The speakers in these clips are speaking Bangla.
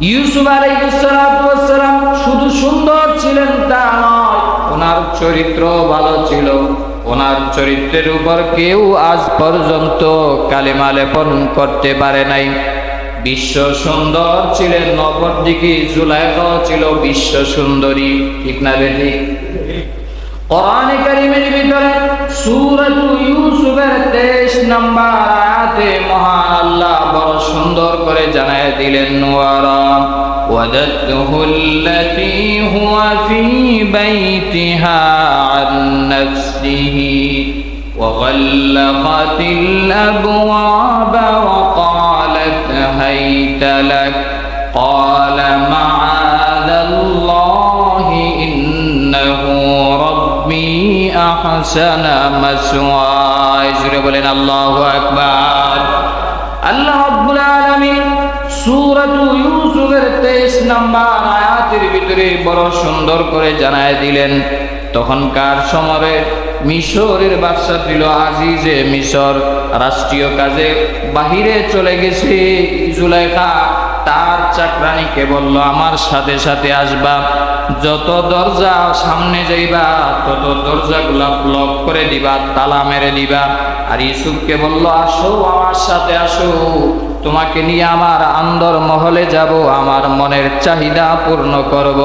ইউসুফ আলাইসালাম শুধু সুন্দর ছিলেন তা নয়, ওনার চরিত্র ভালো ছিল। ওনার চরিত্রের উপর কেউ আজ পর্যন্ত কালেমা লেপন করতে পারে নাই। বিশ্ব সুন্দর ছিলেন অপরদিকে জুলাইখাও ছিল বিশ্ব সুন্দরী। ঠিক না বেটি? কোরআনে কারিমের ভিতরে সূরাতু ইউসুফের 23 নম্বর আয়াতে মহান আল্লাহ বড় সুন্দর করে জানায় দিলেন ওয়ারা ودته التي هو في بيتها عن نفسه وغلقت الأبواب وقالت هيت لك قال معاذ أحسن مسواي জুড়ে বলেন আল্লাহু আকবার আল্লাহ রাব্বুল আলামিন সূরাতু ইউসুফের 23 নম্বর আয়াতের ভিতরে বড় সুন্দর করে জানায় দিলেন তখনকার সময়ে মিশরের বাদশা ছিল আজিজে মিশর রাষ্ট্রীয় কাজে বাহিরে চলে গেছে জুলাইখা তার চাকরানিকে বলল আমার সাথে সাথে আসবা যত দরজা সামনে যাইবা, তত দরজাগুলা ব্লক করে দিবা, তালা মেরে দিবা। আর ইসুফকে বলল, আসো, আমার সাথে আসো। তোমাকে নিয়ে আমার আন্দর মহলে যাব, আমার মনের চাহিদা পূর্ণ করব।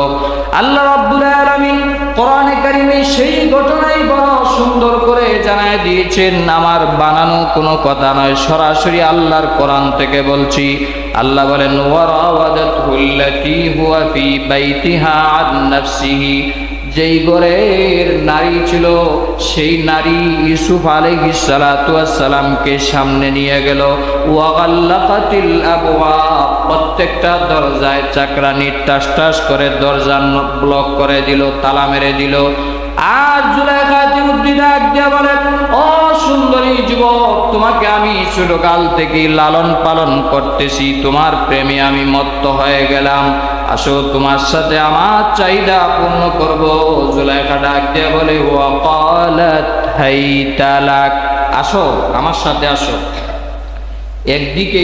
আল্লাহ রাব্বুল আলামিন কোরআনে কারিমে সেই ঘটনাই বড় সুন্দর করে জানায় দিয়েছেন, আমার বানানো কোনো কথা নয়, সরাসরি আল্লাহর কোরআন থেকে বলছি। আল্লাহ বলেন যেই ঘরের নারী ছিল, সেই নারী ইউসুফ আলাইহিস সালাতু সালামকে সামনে নিয়ে গেল। ওয়াগাল্লাকাতিল আবওয়াব, প্রত্যেকটা দরজায় চাকরানি টাস টাস করে দরজা ব্লক করে দিল, তালা মেরে দিল। আর জুলাইখা তিমুদ্দিন ডাক দিয়া বলেন, ও সুন্দরী তোমাকে আমি ছোটকাল থেকে লালন পালন করতেছি। তোমার প্রেমে আমি মত্ত হয়ে গেলাম। আসো, তোমার সাথে আমার চাহিদা পূর্ণ করব। জুলাইখা ডাক দিয়া বলে হাইতালাক। আসো, আমার সাথে আসো। একদিকে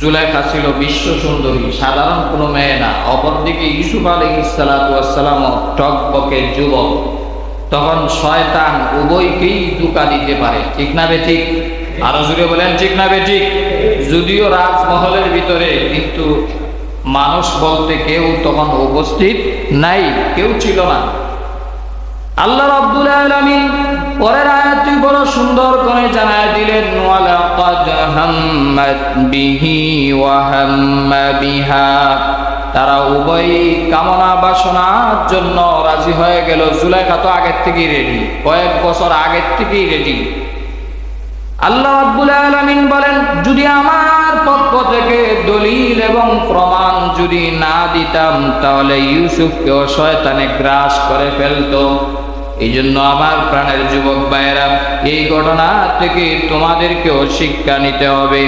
জুলাইখা ছিল বিশ্ব সুন্দরী, সাধারণ কোনো মেয়ে না। অপরদিকে ইসুফ আলী ইসালাতাম টকবকে যুবক। তখন শয়তান উভয়কেই দুকা দিতে পারে। ঠিক না বে ঠিক? আরও জুড়ে বলেন, ঠিক না বে ঠিক? যদিও রাজমহলের ভিতরে কিন্তু মানুষ বলতে কেউ তখন উপস্থিত নাই, কেউ ছিল না। আল্লাহ রাব্বুল আলামিন পরের আয়াতটি বড় সুন্দর করে জানায় দিলেন বিহা। তারা উভয় কামনা বাসনার জন্য রাজি হয়ে গেল। জুলাইখা তো আগের থেকেই রেডি কয়েক বছর আগের থেকেই রেডি আল্লাহ রাব্বুল আলামিন বলেন, যদি আমার পক্ষ থেকে দলিল এবং প্রমাণ যদি না দিতাম, তাহলে ইউসুফকেও শয়তানে গ্রাস করে ফেলতো। এই জন্য আমার প্রাণের যুবক ভাইয়েরা, এই ঘটনা থেকে তোমাদেরকেও শিক্ষা নিতে হবে।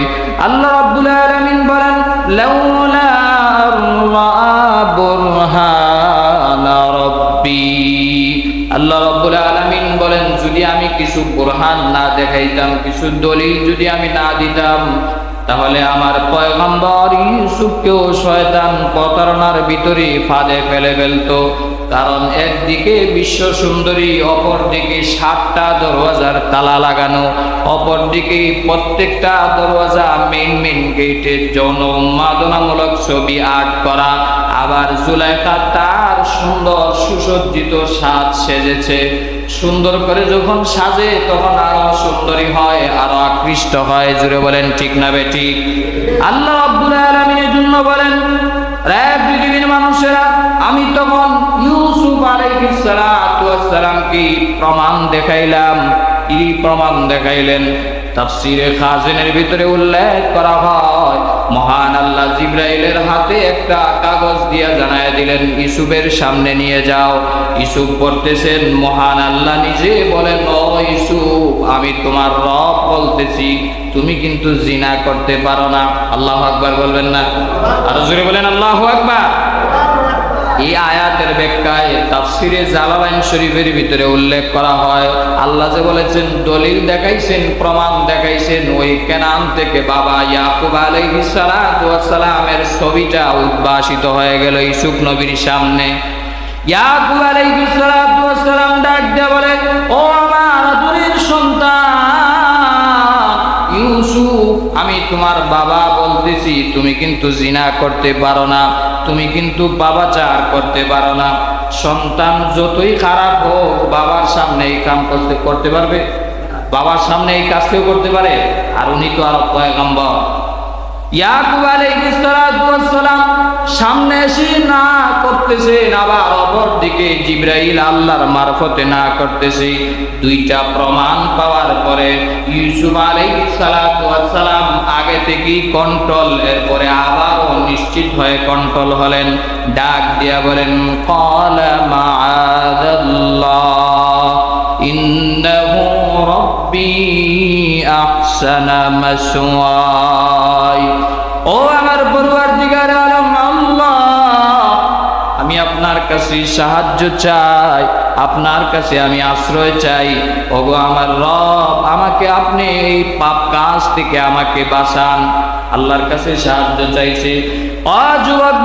আল্লাহ রাব্বুল আলামিন বলেন কিছু না দেখাইতাম, কিছু দলিল যদি আমি না দিতাম, তাহলে আমার প্রতারণার ভিতরে ফাঁদে ফেলে ফেলতো। কারণ একদিকে বিশ্ব সুন্দরী, অপরদিকে সাতটা দরওয়াজার তালা লাগানো, অপরদিকে প্রত্যেকটা দরওয়াজা মেন মেন গেটের যৌন উন্মাদনামূলক ছবি আর্ট করা। আবার জুলাইখা তার সুন্দর সুসজ্জিত সাজ সেজেছে। সুন্দর করে যখন সাজে তখন আরও সুন্দরী হয়, আরও আকৃষ্ট হয়। জুড়ে বলেন, ঠিক না বেটি আল্লাহ আব্দুল আলমিনের জন্য বলেন রে পৃথিবীর মানুষেরা, আমি তখন আলাইহিসসালামকে প্রমাণ দেখাইলাম? কি প্রমাণ দেখাইলেন? তাফসিরে খাজিনের ভিতরে উল্লেখ করা হয়, মহান আল্লাহ জিব্রাইলের হাতে একটা কাগজ দিয়া জানায় দিলেন সামনে নিয়ে যাও। ইসুফ পড়তেছেন মহান আল্লাহ নিজে বলেন, ও আমি তোমার রব বলতেছি, তুমি কিন্তু জিনা করতে পারো না। আল্লাহ আকবার বলবেন না? আর জোরে বলেন, আল্লাহ আকবার। এই আয়াতের ব্যাখ্যায় তাফসির জালালাইন শরীফের ভিতরে উল্লেখ করা হয়, আল্লাহ যে বলেছেন, দলিল দেখাইছেন, প্রমাণ দেখাইছেন, ওই কেনান থেকে বাবা ইয়াকুব আলাইহিস সালাতু ওয়াস সালামের ছবিটা উদ্ভাসিত হয়ে গেল ইসুক নবীর সামনে। ইয়াকুব আলাইহিস সালাতু ওয়াস সালাম ডাক দিয়ে বলে, ও আমার আদরের সন্তান, ইউসুফ, আমি তোমার বাবা বলতেছি, তুমি কিন্তু জিনা করতে পারো না। তুমি কিন্তু বাবা চার করতে পারো না। সন্তান যতই খারাপ হোক, বাবার সামনে এই কাম করতে করতে পারবে। বাবার সামনে এই কাজ কেউ করতে পারে। আর উনি তো আরও পয়গম্বর। সামনে এসে না করতেছেন আবার অপর দিকে জিব্রাইল আল্লাহর মারফতে না করতেছে। দুইটা প্রমাণ পাওয়ার পরে ইউসুফ আলাইহিস থেকেই কন্ট্রোল এরপরে আবারও নিশ্চিত হয়ে কন্ট্রোল হলেন। ডাক দিয়া বলেন মাআদাল্লাহ, ইন্নাহু রব্বি আহসানা মাসওয়াই। ও আমার পরিবার আপনার কাছে সাহায্য চাই, আপনার কাছে আমি আশ্রয় চাই। ওগো আমার রব, আমাকে আপনি এই পাপ কাজ থেকে আমাকে বাসান আল্লাহর কাছে সাহায্য চাইছে। অ যুবক